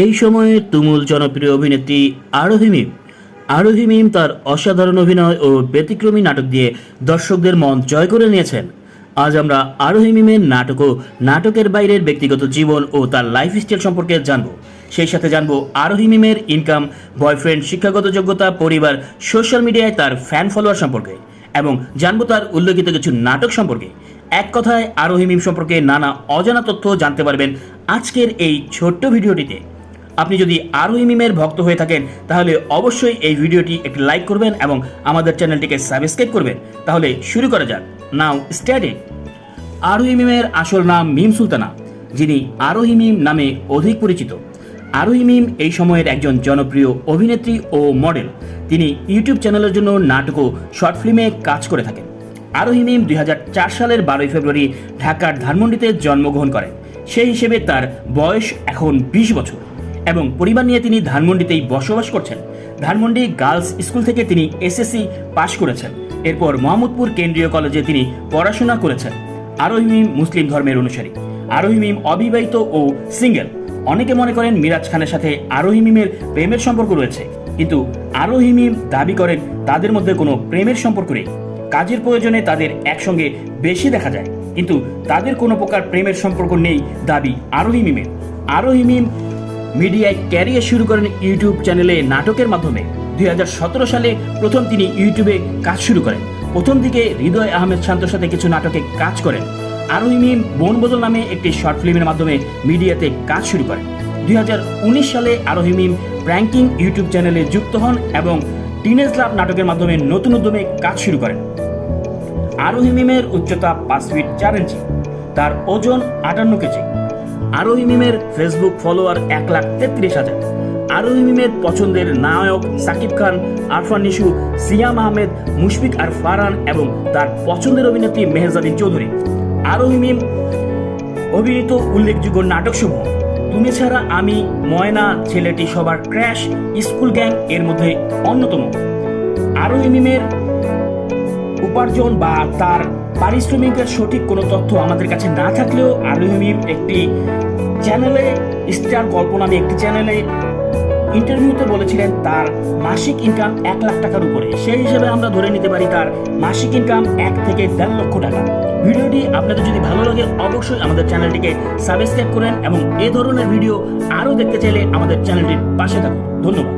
এই সময়ে তুমুল জনপ্রিয় অভিনেত্রী আরোহী মিম। আরোহী মিম তার অসাধারণ অভিনয় ও ব্যতিক্রমী নাটক দিয়ে দর্শকদের মন জয় করে নিয়েছেন। আজ আমরা আরোহী মিমের নাটক ও নাটকের বাইরের ব্যক্তিগত জীবন ও তার লাইফস্টাইল সম্পর্কে জানব। সেই সাথে জানব আরোহী মিমের ইনকাম বয়ফ্রেন্ড শিক্ষাগত যোগ্যতা, পরিবার সোশ্যাল মিডিয়ায় তার ফ্যান ফলোয়ার সম্পর্কে এবং জানব তার উল্লেখিত কিছু নাটক সম্পর্কে। এক কথায় আরোহী মিম সম্পর্কে নানা অজানা তথ্য জানতে পারবেন আজকের এই ছোট্ট ভিডিওটিতে। আপনি যদি আরোহী মিমের ভক্ত হয়ে থাকেন, তাহলে অবশ্যই এই ভিডিওটি একটি লাইক করবেন এবং আমাদের চ্যানেলটিকে সাবস্ক্রাইব করবেন। তাহলে শুরু করা যাক। নাও স্টার্টিং আরোহী ইমিমের আসল নাম মিম সুলতানা, যিনি আরোহী মিম নামে অধিক পরিচিত। আরোহী মিম এই সময়ের একজন জনপ্রিয় অভিনেত্রী ও মডেল। তিনি ইউটিউব চ্যানেলের জন্য নাটক ও শর্ট ফিল্মে কাজ করে থাকেন। আরোহী মিম দুই সালের বারোই ফেব্রুয়ারি ঢাকার ধানমন্ডিতে জন্মগ্রহণ করেন। সেই হিসেবে তার বয়স এখন বিশ বছর। এবং পরিবার নিয়ে তিনি ধানমন্ডিতেই বসবাস করছেন। ধানমন্ডি গার্লস স্কুল থেকে তিনি এসএসসি পাশ করেছেন। এরপর মোহাম্মদপুর কেন্দ্রীয় কলেজে তিনি পড়াশোনা করেছেন। আরোহী মিম মুসলিম ধর্মের অনুসারী। আরোহী মিম অবিবাহিত ও সিঙ্গেল। অনেকে মনে করেন মিরাজ খানের সাথে আরোহী মিমের প্রেমের সম্পর্ক রয়েছে। কিন্তু আরোহী মিম দাবি করেন তাদের মধ্যে কোনো প্রেমের সম্পর্ক নেই। কাজের প্রয়োজনে তাদের একসঙ্গে বেশি দেখা যায়। কিন্তু তাদের কোনো প্রকার প্রেমের সম্পর্ক নেই দাবি আরোহী মিমের। আরোহী মিম মিডিয়ায় ক্যারিয়ার শুরু করেন ইউটিউব চ্যানেলে নাটকের মাধ্যমে। দুই হাজার সতেরো সালে প্রথম তিনি ইউটিউবে কাজ শুরু করেন। প্রথম দিকে হৃদয় আহমেদ শান্তর সাথে কিছু নাটকে কাজ করেন। আরোহী মিম বন বদল নামে একটি শর্ট ফিল্মের মাধ্যমে মিডিয়াতে কাজ শুরু করেন। দুই হাজার উনিশ সালে আরোহী মিম প্র্যাঙ্কিং ইউটিউব চ্যানেলে যুক্ত হন এবং টিনেজ লাভ নাটকের মাধ্যমে নতুন উদ্যমে কাজ শুরু করেন। আরোহী মিমের উচ্চতা পাঁচ ফিট চার ইঞ্চি। তার ওজন আটান্ন কেজি। আরোহী মিমের ফেসবুক ফলোয়ার এক লাখ তেত্রিশ হাজার। আরোহী মিমের পছন্দের নায়ক সাকিব খান, আরফান নিশু, সিয়াম আহমেদ, মুশফিক আর ফারহান এবং তার পছন্দের অভিনেত্রী মেহজাবিন চৌধুরী। আরোহী মিম অভিনীত উল্লেখযোগ্য নাটকসমূহ, তুমি ছাড়া আমি, ময়না, ছেলেটি সবার ক্র্যাশ, স্কুল গ্যাং এর মধ্যে অন্যতম। আরোহী মিমের উপার্জন বা তার পারিশ্রমিকের সঠিক কোনো তথ্য আমাদের কাছে না থাকলেও আলুমিম একটি চ্যানেলে, স্টার গল্প নামে একটি চ্যানেলে ইন্টারভিউতে বলেছিলেন, তার মাসিক ইনকাম এক লাখ টাকার উপরে। সেই হিসেবে আমরা ধরে নিতে পারি তার মাসিক ইনকাম এক থেকে দেড় লক্ষ টাকা। ভিডিওটি আপনাদের যদি ভালো লাগে, অবশ্যই আমাদের চ্যানেলটিকে সাবস্ক্রাইব করেন এবং এ ধরনের ভিডিও আরও দেখতে চাইলে আমাদের চ্যানেলটির পাশে থাকুন। ধন্যবাদ।